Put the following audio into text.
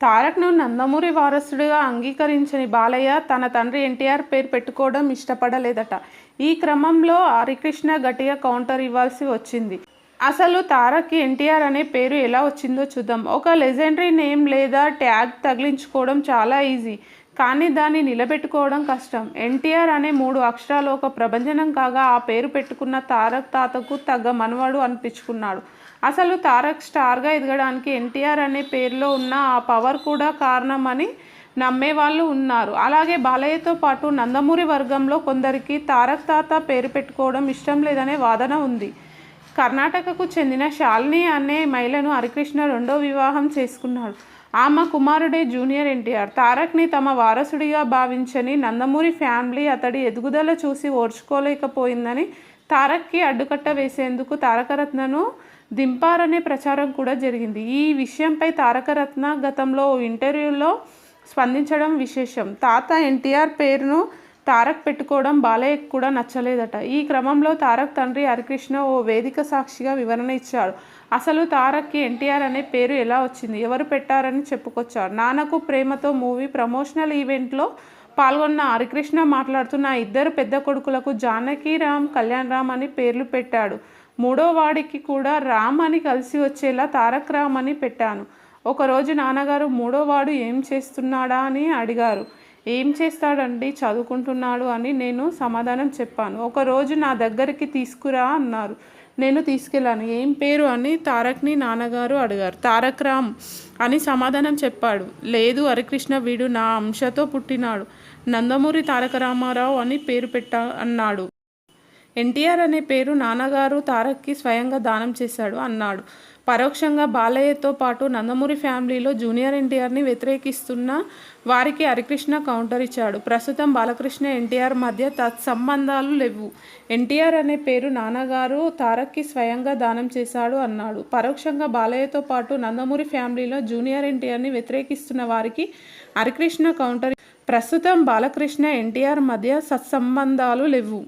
తారక్ను నందమూరి వారసుడిగా అంగీకరించని బాలయ్య తన తండ్రి ఎన్టీఆర్ పేరు పెట్టుకోవడం ఇష్టపడలేదట. ఈ క్రమంలో హరికృష్ణ గట్టిగా కౌంటర్ ఇవ్వాల్సి వచ్చింది. అసలు తారక్కి ఎన్టీఆర్ అనే పేరు ఎలా వచ్చిందో చూద్దాం. ఒక లెజెండరీ నేమ్ లేదా ట్యాగ్ తగిలించుకోవడం చాలా ఈజీ. కానీ దాన్ని నిలబెట్టుకోవడం కష్టం. ఎన్టీఆర్ అనే మూడు అక్షరాలు ఒక ప్రభంజనం కాగా ఆ పేరు పెట్టుకున్న తారక్ తాతకు తగ్గ మనవడు అనిపించుకున్నాడు. అసలు తారక్ స్టార్గా ఎదగడానికి ఎన్టీఆర్ అనే పేరులో ఉన్న ఆ పవర్ కూడా కారణమని నమ్మే వాళ్ళు ఉన్నారు. అలాగే బాలయ్యతో పాటు నందమూరి వర్గంలో కొందరికి తారక్ తాత పేరు పెట్టుకోవడం ఇష్టం లేదనే వాదన ఉంది. కర్ణాటకకు చెందిన శాలిని అనే మహిళను హరికృష్ణ రెండో వివాహం చేసుకున్నాడు. ఆమె కుమారుడే జూనియర్ ఎన్టీఆర్. తారక్ని తమ వారసుడిగా భావించని నందమూరి ఫ్యామిలీ అతడి ఎదుగుదల చూసి ఓర్చుకోలేకపోయిందని తారక్కి అడ్డుకట్ట వేసేందుకు తారకరత్నను దింపారనే ప్రచారం కూడా జరిగింది. ఈ విషయంపై తారకరత్న గతంలో ఓ ఇంటర్వ్యూలో స్పందించడం విశేషం. తాత ఎన్టీఆర్ పేరును తారక్ పెట్టుకోవడం బాలయ్యకు కూడా నచ్చలేదట. ఈ క్రమంలో తారక్ తండ్రి హరికృష్ణ ఓ వేదిక సాక్షిగా వివరణ ఇచ్చాడు. అసలు తారక్కి ఎన్టీఆర్ అనే పేరు ఎలా వచ్చింది? ఎవరు పెట్టారని చెప్పుకొచ్చారు నాన్నకు ప్రేమతో మూవీ ప్రమోషనల్ ఈవెంట్లో పాల్గొన్న హరికృష్ణ మాట్లాడుతూ నా ఇద్దరు పెద్ద కొడుకులకు జానకి రామ్ కళ్యాణ్ రామ్ అని పేర్లు పెట్టాడు. మూడో వాడికి కూడా రామ్ అని కలిసి వచ్చేలా తారక్ రామ్ అని పెట్టాను. ఒకరోజు నాన్నగారు మూడో వాడు ఏం చేస్తున్నాడా అని అడిగారు. ఏం చేస్తాడండి? చదువుకుంటున్నాడు అని నేను సమాధానం చెప్పాను. ఒకరోజు నా దగ్గరికి తీసుకురా అన్నారు. నేను తీసుకెళ్ళాను. ఏం పేరు అని తారక్ని నాన్నగారు అడిగారు. తారక్ రామ్ అని సమాధానం చెప్పాడు. లేదు హరికృష్ణ వీడు నా అంశతో పుట్టినాడు. నందమూరి తారక రామారావు అని పేరు పెట్టా అన్నాడు. ఎన్టీఆర్ అనే పేరు నాన్నగారు తారక్కి స్వయంగా దానం చేశాడు అన్నాడు. పరోక్షంగా బాలయ్యతో పాటు నందమూరి ఫ్యామిలీలో జూనియర్ ఎన్టీఆర్ని వ్యతిరేకిస్తున్న వారికి హరికృష్ణ కౌంటర్ ఇచ్చాడు. ప్రస్తుతం బాలకృష్ణ ఎన్టీఆర్ మధ్య తత్సంబంధాలు లేవు. ఎన్టీఆర్ అనే పేరు నాన్నగారు తారక్కి స్వయంగా దానం చేశాడు అన్నాడు. పరోక్షంగా బాలయ్యతో పాటు నందమూరి ఫ్యామిలీలో జూనియర్ ఎన్టీఆర్ని వ్యతిరేకిస్తున్న వారికి హరికృష్ణ కౌంటర్ ప్రస్తుతం బాలకృష్ణ ఎన్టీఆర్ మధ్య సత్సంబంధాలు లేవు.